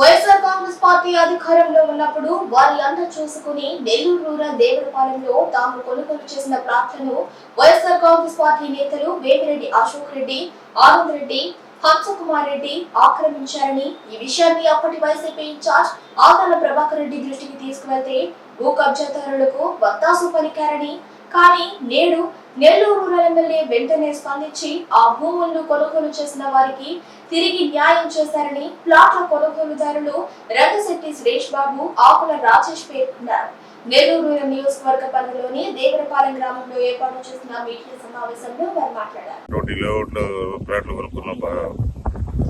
YSR Congress party అధికారంలో ఉన్నప్పుడు వారి చూసుకుని నెల్లూరు రూరల్ దేవరపాలెంలో తాము కొనుగోలు చేసిన ప్లాట్లను వైఎస్ఆర్ కాంగ్రెస్ పార్టీ నేతలు వేమిరెడ్డి అశోక్ రెడ్డి ఆనంద్ రెడ్డి హంసకుమార్ రెడ్డి ఆక్రమించారని ఈ విషయాన్ని అప్పటి వైసీపీ ఇన్ఛార్జ్ ఆదాల ప్రభాకర్ రెడ్డి దృష్టికి తీసుకువెళ్తే భూ కబ్జాదారులకు వత్తాసు పలికారని కానీ నేడు నెల్లూరు రూరల్ ఎమ్మెల్యే వెంటనే స్పందించి ఆ భూములను కొనుగోలు చేసిన వారికి తిరిగి న్యాయం చేశారని ప్లాట్ల కొనుగోలుదారులు రంగశెట్టి సురేష్ బాబు ఆకుల రాజేష్ పేర్కొన్నారు. నెల్లూరు నియోజకవర్గ పరిధిలోని దేవరపాలెం గ్రామంలో ఏర్పాటు చేసిన మీడియా సమావేశంలో వారు మాట్లాడారు.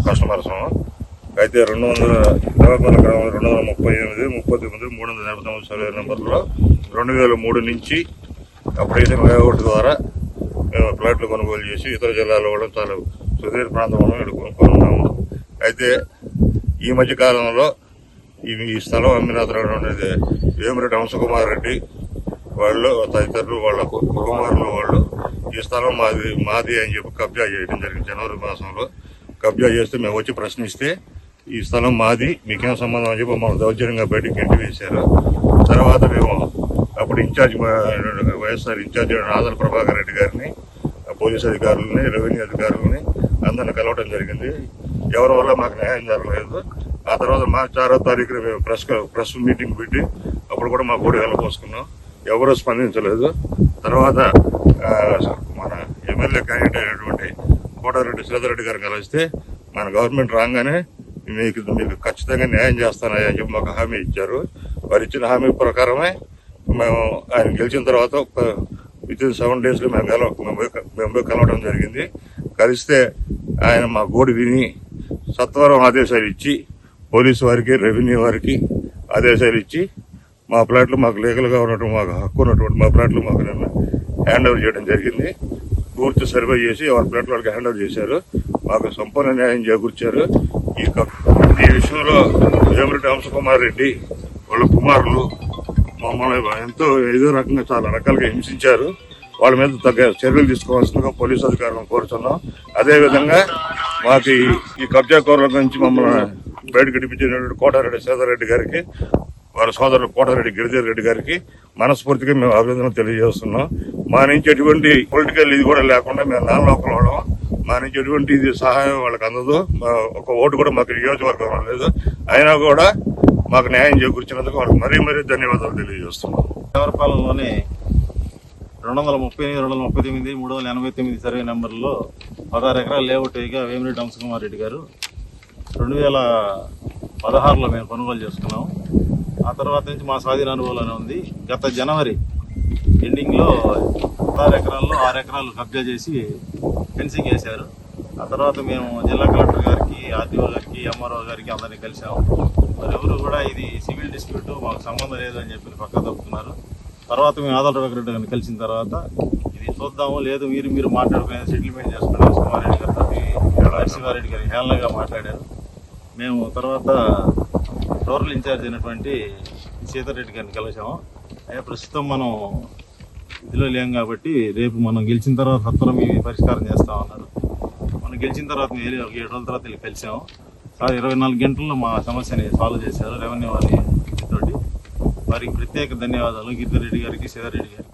కస్టమర్స్ అయితే రెండు వందల దేవరపల్లి గ్రామం రెండు వందల ముప్పై ఎనిమిది ముప్పై తొమ్మిది మూడు వందల నలభై తొమ్మిది సర్వే నెంబర్లో రెండు వేల మూడు నుంచి అప్పుడైతే ఒకటి ద్వారా మేము ప్లాట్లు కొనుగోలు చేసి ఇతర జిల్లాలో కూడా చాలా సుదీర్ఘ ప్రాంతంలో ఇక్కడ కొనుక్కున్నాము అయితే ఈ మధ్య కాలంలో ఈ ఈ స్థలం అమ్మిన తర్వాత అనేది వేమిరెడ్డి హంసకుమార్ రెడ్డి వాళ్ళు తదితరులు వాళ్ళ కుమారులు వాళ్ళు ఈ స్థలం మాది మాది అని చెప్పి కబ్జా చేయడం జరిగింది జనవరి మాసంలో. కబ్జా చేస్తే మేము వచ్చి ప్రశ్నిస్తే ఈ స్థలం మాది మీకేం సంబంధం అని చెప్పి మమ్మల్ని దౌర్జన్యంగా బయటికి గెంటి వేశారు తర్వాత మేము అప్పుడు ఇన్ఛార్జ్ వైఎస్ఆర్ ఇన్ఛార్జ్ ఆదర ప్రభాకర్ రెడ్డి గారిని పోలీస్ అధికారులని రెవెన్యూ అధికారులని అందరిని కలవడం జరిగింది. ఎవరి వల్ల మాకు న్యాయం జరగలేదు. ఆ తర్వాత మార్చి ఆరో తారీఖున మేము ప్రెస్ ప్రెస్ మీటింగ్ పెట్టి అప్పుడు కూడా మా కోడి వెళ్ళపోసుకున్నాం ఎవరూ స్పందించలేదు. తర్వాత మన ఎమ్మెల్యే క్యాండిడేట్ అయినటువంటి కోటారెడ్డి శ్రీధర్ రెడ్డి గారిని కలిస్తే మన గవర్నమెంట్ రాగానే మీకు మీకు ఖచ్చితంగా న్యాయం చేస్తానని చెప్పి మాకు హామీ ఇచ్చారు. వారు ఇచ్చిన హామీ ప్రకారమే మేము ఆయన గెలిచిన తర్వాత విత్ ఇన్ సెవెన్ డేస్లో మేము గెలవ మేము పోయి- మేము కలవడం జరిగింది. కలిస్తే ఆయన మా గోడు విని సత్వరం ఆదేశాలు ఇచ్చి పోలీసు వారికి రెవెన్యూ వారికి ఆదేశాలు ఇచ్చి మా ప్లాట్లు మాకు లీగల్గా ఉన్నటువంటి మాకు హక్కు ఉన్నటువంటి మా ప్లాట్లు మాకు నిన్న హ్యాండ్ ఓవర్ చేయడం జరిగింది. పూర్తి సర్వే చేసి ఎవరి ప్లాట్లు వాళ్ళకి హ్యాండ్ ఓవర్ చేశారు. మాకు సంపూర్ణ న్యాయం చేకూర్చారు. ఈ ఈ విషయంలో వేమిరెడ్డి హంసకుమార్ రెడ్డి వాళ్ళ కుమారులు మమ్మల్ని ఎంతో ఏదో రకంగా చాలా రకాలుగా హింసించారు. వాళ్ళ మీద తగ్గ చర్యలు తీసుకోవాల్సిందిగా పోలీసు అధికారులను కోరుతున్నాం. అదేవిధంగా మాకు ఈ- కబ్జా కోరల గురించి మమ్మల్ని బయటకు గడిపించినటువంటి కోటారెడ్డి సేదారెడ్డి గారికి వారి సోదరుడు కోటారెడ్డి గిరిధర్ రెడ్డి గారికి మనస్ఫూర్తిగా మేము అభినందన తెలియజేస్తున్నాం. మా నుంచి ఎటువంటి పొలిటికల్ ఇది కూడా లేకుండా మేము నాన్ లోకల్ మా నుంచి ఎటువంటి ఇది సహాయం వాళ్ళకి అందదు. మా ఒక ఓటు కూడా మాకు నియోజకవర్గం లేదు. అయినా కూడా మాకు న్యాయం చేకూర్చినందుకు వారికి మరీ మరీ ధన్యవాదాలు తెలియజేస్తున్నాం. దేవరపాలెంలోని రెండు వందల ముప్పై ఎనిమిది రెండు వందల ముప్పై తొమ్మిది మూడు వందల ఎనభై తొమ్మిది సర్వే నెంబర్లో పదహారు ఎకరాల లేఅవుట్ వేయగా వేమిరెడ్డి హంసకుమార్ రెడ్డి గారు రెండు వేల పదహారులో మేము కొనుగోలు చేసుకున్నాం. ఆ తర్వాత నుంచి మా స్వాధీన అనుభవంలోనే ఉంది. గత జనవరి ఎండింగ్లో పదహారు ఎకరాల్లో ఆరు ఎకరాలు కబ్జా చేసి ఫెన్సింగ్ వేశారు. ఆ తర్వాత మేము జిల్లా కలెక్టర్ గారికి ఆర్డీఓ గారికి ఎంఆర్ఓ గారికి అందరినీ కలిసాము మరి ఎవరు కూడా ఇది సివిల్ డిస్ప్యూట్ మాకు సంబంధం లేదు అని చెప్పి పక్క తప్పుతున్నారు. తర్వాత మేము ఆధార్ రెడ్డి గారిని కలిసిన తర్వాత ఇది చూద్దాము లేదు మీరు మీరు మాట్లాడుకునే సెటిల్మెంట్ చేసుకుని నరసింహారెడ్డి రెడ్డి గారు నరసింహారెడ్డి గారి హేళనగా మాట్లాడారు. మేము తర్వాత రూరల్ ఇన్ఛార్జ్ అయినటువంటి సీతారెడ్డి గారిని కలిసాము అయ్యా ప్రస్తుతం మనం ఇదిలో లేం కాబట్టి రేపు మనం గెలిచిన తర్వాత సత్వరం ఈ పరిష్కారం చేస్తామన్నారు. మనం గెలిచిన తర్వాత మేము ఏడు ఏడు రోజుల తర్వాత వెళ్ళి కలిసాము. సార్ ఇరవై నాలుగు గంటల్లో మా సమస్యని సాల్వ్ చేశారు రెవెన్యూ వారి తోటి వారికి ప్రత్యేక ధన్యవాదాలు. గిరిధర్ రెడ్డి గారికి సీతారెడ్డి గారికి.